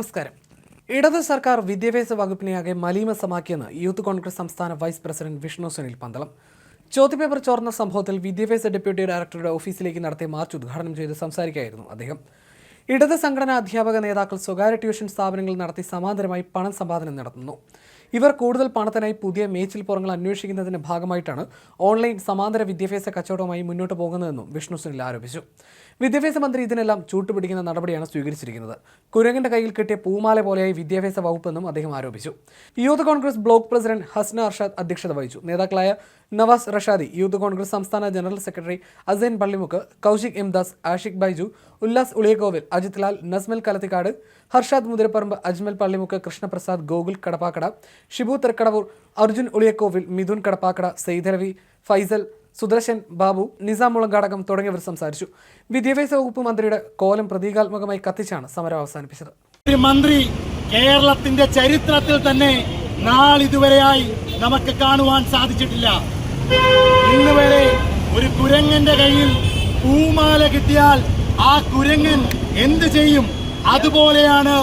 നമസ്കാരം. ഇടത് സർക്കാർ വിദ്യാഭ്യാസ വകുപ്പിനെയാകെ മലീമസമാക്കിയെന്ന് യൂത്ത് കോൺഗ്രസ് സംസ്ഥാന വൈസ് പ്രസിഡന്റ് വിഷ്ണു സുനിൽ പന്തളം. ചോദ്യപേപ്പർ ചോർന്ന സംഭവത്തിൽ വിദ്യാഭ്യാസ ഡെപ്യൂട്ടി ഡയറക്ടറുടെ ഓഫീസിലേക്ക് നടത്തിയ മാർച്ച് ഉദ്ഘാടനം ചെയ്ത് സംസാരിക്കുകയായിരുന്നു അദ്ദേഹം. ഇടത് സംഘടനാ അധ്യാപക നേതാക്കൾ സ്വകാര്യ ട്യൂഷൻ സ്ഥാപനങ്ങൾ നടത്തി സമാന്തരമായി പണം സമ്പാദനം നടത്തുന്നു. ഇവർ കൂടുതൽ പണത്തിനായി പുതിയ മേച്ചിൽപ്പുറങ്ങൾ അന്വേഷിക്കുന്നതിന്റെ ഭാഗമായിട്ടാണ് ഓൺലൈൻ സമാന്തര വിദ്യാഭ്യാസ കച്ചവടവുമായി മുന്നോട്ട് പോകുന്നതെന്നും വിഷ്ണു സുനിൽ ആരോപിച്ചു. വിദ്യാഭ്യാസ മന്ത്രി ഇതിനെല്ലാം ചൂട്ടുപിടിക്കുന്ന നടപടിയാണ് സ്വീകരിച്ചിരിക്കുന്നത്. കുരങ്ങന്റെ കയ്യിൽ കിട്ടിയ പൂമാല പോലെയായി വിദ്യാഭ്യാസ വകുപ്പെന്നും അദ്ദേഹം ആരോപിച്ചു. Youth Congress block president Hasna Arshad അധ്യക്ഷത വഹിച്ചു. നേതാക്കളായ നവാസ് റഷാദി യൂത്ത് കോൺഗ്രസ് സംസ്ഥാന ജനറൽ സെക്രട്ടറി അസൈൻ പള്ളിമുക്ക് കൗശിക് എംദാസ് ആഷിഖ് ബൈജു ഉല്ലാസ് ഉളിയകോവിൽ അജിത് ലാൽ നസ്മൽ കലത്തിക്കാട് ഹർഷാദ് മുതിരപ്പറമ്പ് അജ്മൽ പള്ളിമുക്ക് കൃഷ്ണപ്രസാദ് ഗോകുൽ കടപ്പാക്കട ഷിബു തൃക്കടവൂർ അർജുൻ ഉളിയക്കോവിൽ മിഥുൻ കടപ്പാക്കട സെയ്തലവി ഫൈസൽ സുദർശൻ ബാബു നിസാം മുളങ്കാടകം തുടങ്ങിയവർ സംസാരിച്ചു. വിദ്യാഭ്യാസ വകുപ്പ് മന്ത്രിയുടെ കോലം പ്രതീകാത്മകമായി കത്തിച്ചാണ് സമരം അവസാനിപ്പിച്ചത്. മന്ത്രി കേരളത്തിന്റെ ചരിത്രത്തിൽ തന്നെ നാളിതുവരെയായി നമുക്ക് കാണുവാൻ സാധിച്ചിട്ടില്ല. ഇന്ന് വരെ ഒരു കുരങ്ങന്റെ കയ്യിൽ പൂമാല കിട്ടിയാൽ ആ കുരങ്ങൻ എന്ത് ചെയ്യും? അതുപോലെയാണ്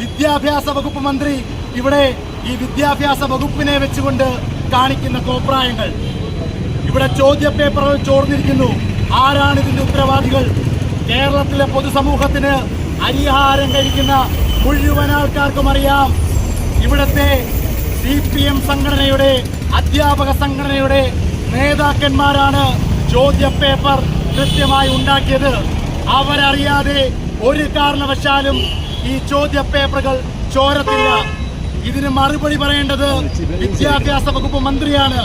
വിദ്യാഭ്യാസ വകുപ്പ് മന്ത്രി ഇവിടെ ഈ വിദ്യാഭ്യാസ വകുപ്പിനെ വെച്ചുകൊണ്ട് കാണിക്കുന്ന കോപ്രായങ്ങൾ. ഇവിടെ ചോദ്യ പേപ്പറുകൾ ചോർന്നിരിക്കുന്നു. ആരാണ് ഇതിന്റെ ഉത്തരവാദികൾ? കേരളത്തിലെ പൊതുസമൂഹത്തിന് അരിഹാരം കഴിക്കുന്ന മുഴുവൻ ആൾക്കാർക്കും അറിയാം. ഇവിടുത്തെ സി പി എം സംഘടനയുടെ അധ്യാപക സംഘടനയുടെ നേതാക്കന്മാരാണ് ചോദ്യ പേപ്പർ കൃത്യമായി ഉണ്ടാക്കിയത്. അവരറിയാതെ ഒരു കാരണവശാലും ഈ ചോദ്യ പേപ്പറുകൾ ചോരത്തില്ല. ഇതിന് മറുപടി പറയേണ്ടത് വിദ്യാഭ്യാസ വകുപ്പ് മന്ത്രിയാണ്.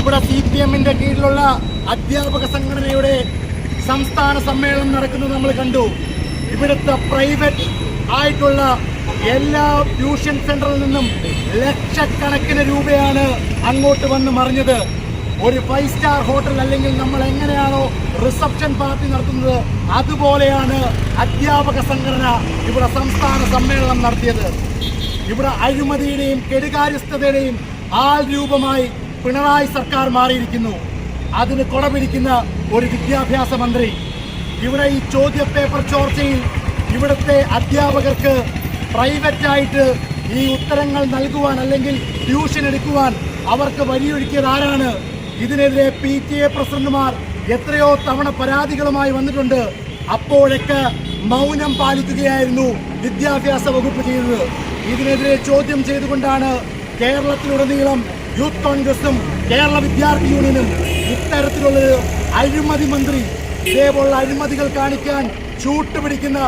ഇവിടെ സി പി എമ്മിന്റെ കീഴിലുള്ള അധ്യാപക സംഘടനയുടെ സംസ്ഥാന സമ്മേളനം നടക്കുന്നത് നമ്മൾ കണ്ടു. ഇവിടുത്തെ പ്രൈവറ്റ് ആയിട്ടുള്ള എല്ലാ ട്യൂഷൻ സെന്ററിൽ നിന്നും ലക്ഷക്കണക്കിന് രൂപയാണ് അങ്ങോട്ട് വന്ന് മറിഞ്ഞത്. ഒരു ഫൈവ് സ്റ്റാർ ഹോട്ടൽ അല്ലെങ്കിൽ നമ്മൾ എങ്ങനെയാണോ റിസപ്ഷൻ പാർട്ടി നടത്തുന്നത് അതുപോലെയാണ് അധ്യാപക സംഘടന ഇവിടെ സംസ്ഥാന സമ്മേളനം നടത്തിയത്. ഇവിടെ അഴിമതിയുടെയും കെടുകാര്യസ്ഥതയുടെയും ആൾ രൂപമായി പിണറായി സർക്കാർ മാറിയിരിക്കുന്നു. അതിന് കുടപിടിക്കുന്ന ഒരു വിദ്യാഭ്യാസ മന്ത്രി. ഇവിടെ ഈ ചോദ്യ പേപ്പർ ചോർച്ചയിൽ ഇവിടുത്തെ അധ്യാപകർക്ക് പ്രൈവറ്റായിട്ട് ഈ ഉത്തരങ്ങൾ നൽകുവാൻ അല്ലെങ്കിൽ ട്യൂഷൻ എടുക്കുവാൻ അവർക്ക് വഴിയൊരുക്കിയത് ആരാണ്? ഇതിനെതിരെ പി ടി എ പ്രസിഡന്റുമാർ എത്രയോ തവണ പരാതികളുമായി വന്നിട്ടുണ്ട്. അപ്പോഴൊക്കെ മൗനം പാലിക്കുകയായിരുന്നു. വിദ്യാഭ്യാസ വകുപ്പ് ചെയ്തത് ഇതിനെതിരെ ചോദ്യം ചെയ്തുകൊണ്ടാണ് കേരളത്തിലുടനീളം യൂത്ത് കോൺഗ്രസും കേരള വിദ്യാർത്ഥി യൂണിയനും ഇത്തരത്തിലുള്ള അഴിമതി മന്ത്രി ഇതേപോലുള്ള അഴിമതികൾ കാണിക്കാൻ ചൂട്ടുപിടിക്കുന്ന